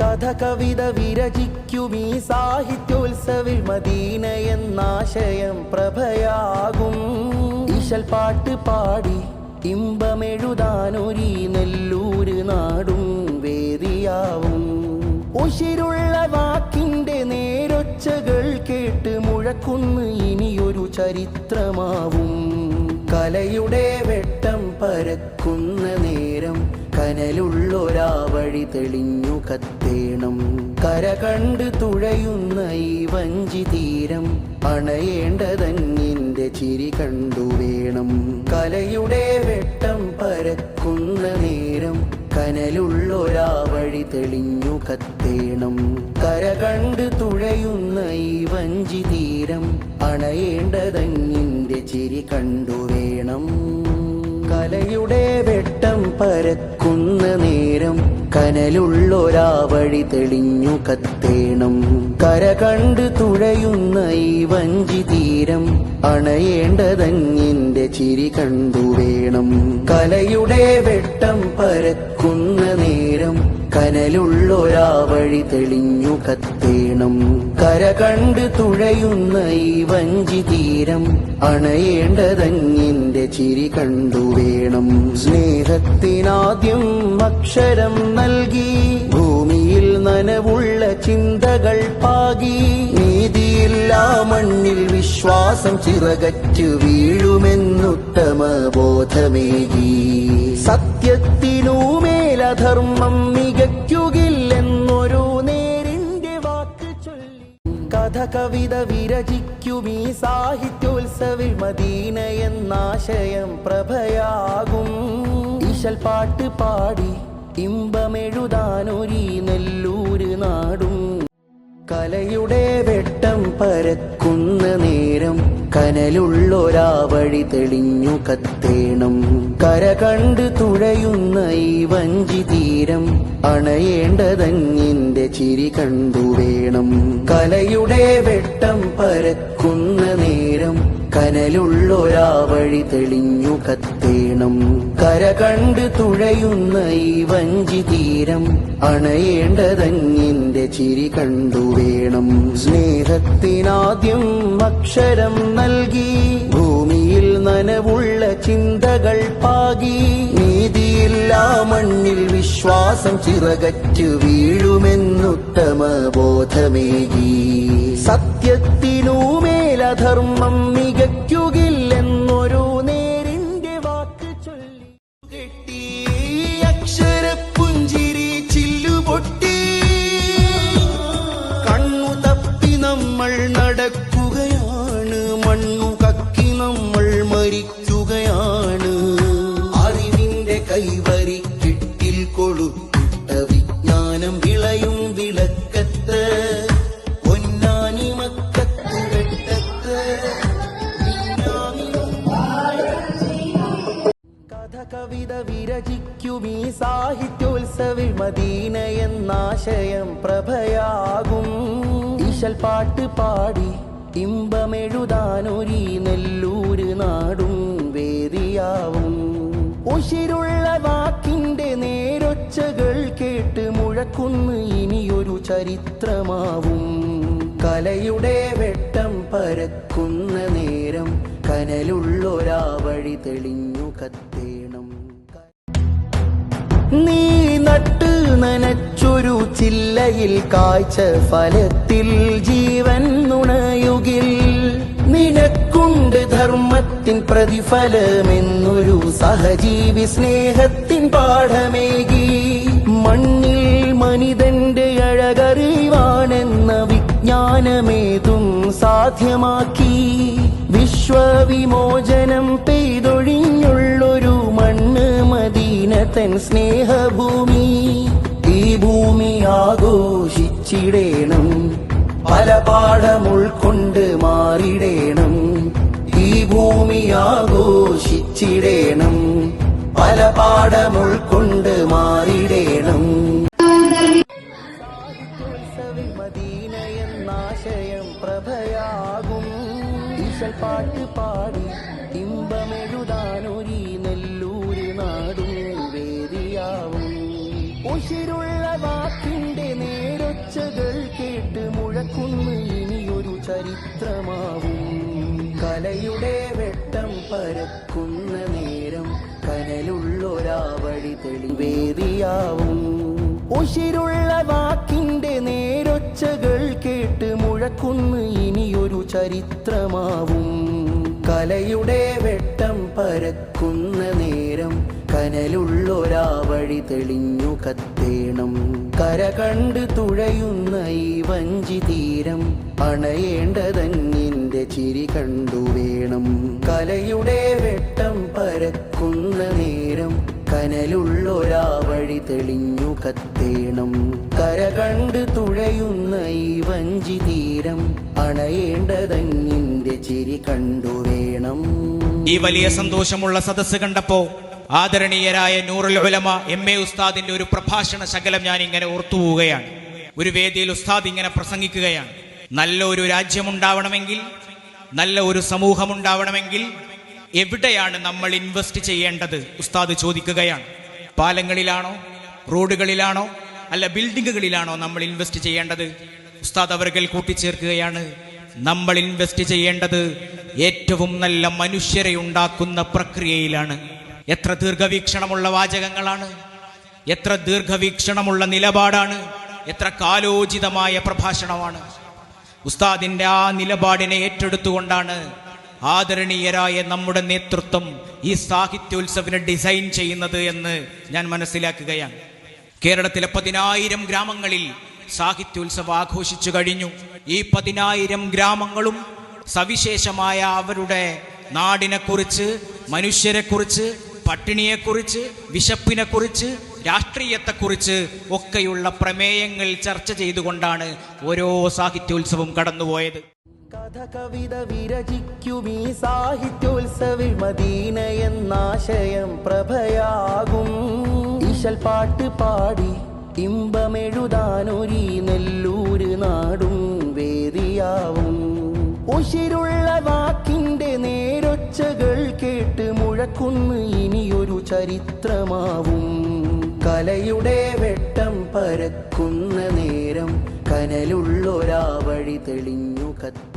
കഥ കവിത വിരചിക്കും ഈ സാഹിത്യോത്സവിൽ മദീന എന്നാശയം പ്രഭയാകും. ഈശൽ പാട്ട് പാടി ഇമ്പമെഴുതാനൊരി നെല്ലൂര് നാടും വേദിയാവും. ഉശിരുള്ള വാക്കിന്റെ നേരൊച്ചകൾ കേട്ട് മുഴക്കുന്നു ഇനിയൊരു ചരിത്രമാവും. കലയുടെ വെട്ടം പരക്കുന്ന നേരം കനലുള്ളൊരാ വഴി തെളിഞ്ഞു കത്തേണം. കര കണ്ട് തുഴയുന്ന ഈ വഞ്ചി തീരം അണയേണ്ടതന്നിന്റെ ചിരി കണ്ടു വേണം. കലയുടെ വെട്ടം പരക്കുന്ന നേരം കനലുള്ളൊരാ വഴി തെളിഞ്ഞു കത്തേണം. കര കണ്ട് തുഴയുന്ന ഈ വഞ്ചി തീരം അണയേണ്ടതങ്ങിന്റെ ചിരി കണ്ടു വേണം. കലയുടെ വെട്ടം പരക്കുന്ന നേരം കനലുള്ളൊരാ വഴി തെളിഞ്ഞു കത്തേണം. കര കണ്ട് തുഴയുന്ന ഈ വഞ്ചി തീരം അണയേണ്ടതങ്ങിന്റെ ചിരി കണ്ടു വേണം. കലയുടെ വെട്ടം പരക്കുന്ന നേരം കനലുള്ളൊരാ വഴി തെളിഞ്ഞു കത്തേണം. കര കണ്ട് തുഴയുന്ന ഈ വഞ്ചി തീരം അണയേണ്ടതങ്ങിന്റെ ചിരി കണ്ടു വേണം. സ്നേഹത്തിനാദ്യം അക്ഷരം നൽകി ഭൂമിയിൽ നനവുള്ള ചിന്തകൾ പാകി നീതിയില്ലാ മണ്ണിൽ വിശ്വാസം ചിറകറ്റു വീഴുമെന്നുത്തമ ബോധമേകി സത്യത്തിനുമേലധർമ്മം മികയ്ക്കുകില്ലെന്നൊരു നേരിന്റെ വാക്ക് ചൊല്ലി. കഥ കവിത വിരചിക്കും ഈ സാഹിത്യോത്സവിൽ മദീന എന്നാശയം പ്രഭയാകും. ഈശൽ പാട്ട് പാടി ഇമ്പമെഴുതാനൊരീ നെല്ലൂര് നാടും. കലയുടെ വെട്ടം പരക്കുന്ന നേരം കനലുള്ളൊരാവഴി തെളിഞ്ഞു കത്തേണം. കര കണ്ട് തുഴയുന്ന ഈ വഞ്ചി തീരം അണയേണ്ടതങ്ങിന്റെ ചിരി കണ്ടു വേണം. കലയുടെ വെട്ടം പരക്കുന്ന നേരം കനലുള്ളൊരാ വഴി തെളിഞ്ഞു കത്തേണം. കര കണ്ട് തുഴയുന്ന ഈ വഞ്ചി തീരം അണയേണ്ടതങ്ങിന്റെ ചിരി കണ്ടു വേണം. സ്നേഹത്തിനാദ്യം അക്ഷരം നൽകി ഭൂമിയിൽ നനവുള്ള ചിന്തകൾ പാകി നീതിയില്ലാ മണ്ണിൽ വിശ്വാസം ചിറകറ്റ് വീഴുമെന്നുത്തമ ബോധമേകി സത്യത്തിനുമേലധർമ്മം മികയ്ക്കുകില്ലെന്നൊരു നേരിന്റെ വാക്ക് ചൊല്ലി. കെട്ടി അക്ഷരപ്പുഞ്ചിരി ചില്ലുപൊട്ടി കണ്ണു തപ്പി നമ്മൾ നടക്കുകയാണ് മണ്ണു കവിത വിരചിക്കും ഈ സാഹിത്യോത്സവിൽ മദീന എന്നാശയം പ്രഭയാകും. ഈശൽ പാട്ട് പാടി ഇമ്പമെഴുതാനൊരി നെല്ലൂര് നാടും വേദിയാവും. ഉശിരുള്ള വാക്കിന്റെ നേരൊച്ചകൾ കേട്ട് മുഴക്കുന്ന് ഇനിയൊരു ചരിത്രമാവും. കലയുടെ വെട്ടം പരക്കുന്ന നേരം കനലുള്ളൊരാ വഴി തെളിഞ്ഞു കത്തേണം നീ നട്ട് നനച്ചൊരു ചില്ലയിൽ കാഴ്ച ഫലത്തിൽ ജീവൻ നുണയുകിൽ. നിനക്കുണ്ട് ധർമ്മത്തിൻ പ്രതിഫലമെന്നൊരു സഹജീവി സ്നേഹത്തിൻ പാഠമേകി. മണ്ണിൽ മനിതന്റെ അഴകറിവാണെന്ന വിജ്ഞാനമേതും സാധ്യമാക്കി. വിശ്വവിമോചനം പെയ്തൊഴി തൻ സ്നേഹഭൂമി ഈ ഭൂമി ആഘോഷിച്ചിടേണം. പല പാഠമുൾക്കൊണ്ട് മാറിടേണം. ഈ ഭൂമി ആഘോഷിച്ചിടേണം. പല പാഠമുൾക്കൊണ്ട് മാറിടേണം. മദീന പ്രഭയാകും. പാട്ട് വാക്കിന്റെ നേരൊച്ചകൾ കേട്ട് മുഴക്കുന്നു ഇനിയൊരു ചരിത്രമാവും. കലയുടെ വെട്ടം പരക്കുന്ന നേരം കനലുള്ളൊരാവഴി തെളിവേദിയാവും. ഉശിരുള്ള വാക്കിന്റെ നേരൊച്ചകൾ കേട്ട് മുഴക്കുന്നു ഇനിയൊരു ചരിത്രമാവും. കലയുടെ വെട്ടം പരക്കുന്ന നേരം കനലുള്ളൊരാവഴി തെളിഞ്ഞു കത്തേണം. കര കണ്ട് തുഴയുന്ന ഈ വഞ്ചി തീരം അണയേണ്ടതങ്ങിന്റെ ചിരി കണ്ടു വേണം. കലയുടെ വെട്ടം പരക്കുന്ന നേരം കനലുള്ളൊരാ വഴി തെളിഞ്ഞു കത്തേണം. കര കണ്ട് തുഴയുന്ന ഈ വഞ്ചി തീരം അണയേണ്ടതങ്ങിന്റെ ചിരി കണ്ടു വേണം. ഈ വലിയ സന്തോഷമുള്ള സദസ്സ് കണ്ടപ്പോ ആദരണീയരായ നൂറുൽ ഉലമ എം എ ഉസ്താദിന്റെ ഒരു പ്രഭാഷണ ശകലം ഞാൻ ഇങ്ങനെ ഓർത്തുപോവുകയാണ്. ഒരു വേദിയിൽ ഉസ്താദ് ഇങ്ങനെ പ്രസംഗിക്കുകയാണ്. നല്ല ഒരു രാജ്യമുണ്ടാവണമെങ്കിൽ നല്ല ഒരു സമൂഹമുണ്ടാവണമെങ്കിൽ എവിടെയാണ് നമ്മൾ ഇൻവെസ്റ്റ് ചെയ്യേണ്ടത്? ഉസ്താദ് ചോദിക്കുകയാണ്. പാലങ്ങളിലാണോ? റോഡുകളിലാണോ? അല്ല ബിൽഡിങ്ങുകളിലാണോ നമ്മൾ ഇൻവെസ്റ്റ് ചെയ്യേണ്ടത്? ഉസ്താദ് അവർകൾ കൂട്ടിച്ചേർക്കുകയാണ്. നമ്മൾ ഇൻവെസ്റ്റ് ചെയ്യേണ്ടത് ഏറ്റവും നല്ല മനുഷ്യരെ ഉണ്ടാക്കുന്ന പ്രക്രിയയിലാണ്. എത്ര ദീർഘവീക്ഷണമുള്ള വാചകങ്ങളാണ്? എത്ര ദീർഘവീക്ഷണമുള്ള നിലപാടാണ്? എത്ര കാലോചിതമായ പ്രഭാഷണമാണ്? ഉസ്താദിന്റെ ആ നിലപാടിനെ ഏറ്റെടുത്തുകൊണ്ടാണ് ആദരണീയരായ നമ്മുടെ നേതൃത്വം ഈ സാഹിത്യോത്സവിനെ ഡിസൈൻ ചെയ്യുന്നത് എന്ന് ഞാൻ മനസ്സിലാക്കുകയാണ്. കേരളത്തിലെ പതിനായിരം ഗ്രാമങ്ങളിൽ സാഹിത്യോത്സവം ആഘോഷിച്ചു കഴിഞ്ഞു. ഈ പതിനായിരം ഗ്രാമങ്ങളും സവിശേഷമായ അവരുടെ നാടിനെക്കുറിച്ച് മനുഷ്യരെക്കുറിച്ച് പട്ടിണിയെക്കുറിച്ച് വിശപ്പിനെക്കുറിച്ച് രാഷ്ട്രീയത്തെക്കുറിച്ച് ഒക്കെയുള്ള പ്രമേയങ്ങൾ ചർച്ച ചെയ്തുകൊണ്ടാണ് ഓരോ സാഹിത്യോത്സവം കടന്നുപോയത്. കഥ കവിത വിരചിക്കും ഈ സാഹിത്യോത്സവിൽ മദീന എന്നാശയം പ്രഭയാകും. ഈശൽ പാട്ട് പാടി ഇമ്പമെഴുതാനൊരി നെല്ലൂര് നാടും വേദിയാവും. ഉശിരുള്ള വാക്കിന്റെ നേരൊച്ചകൾ കേട്ട് മുഴക്കുന്നു ഇനിയൊരു ചരിത്രമാവും. കലയുടെ വെട്ടം പരക്കുന്ന നേരം കനലുള്ളൊരാ വഴി തെളിഞ്ഞു കത്തേ.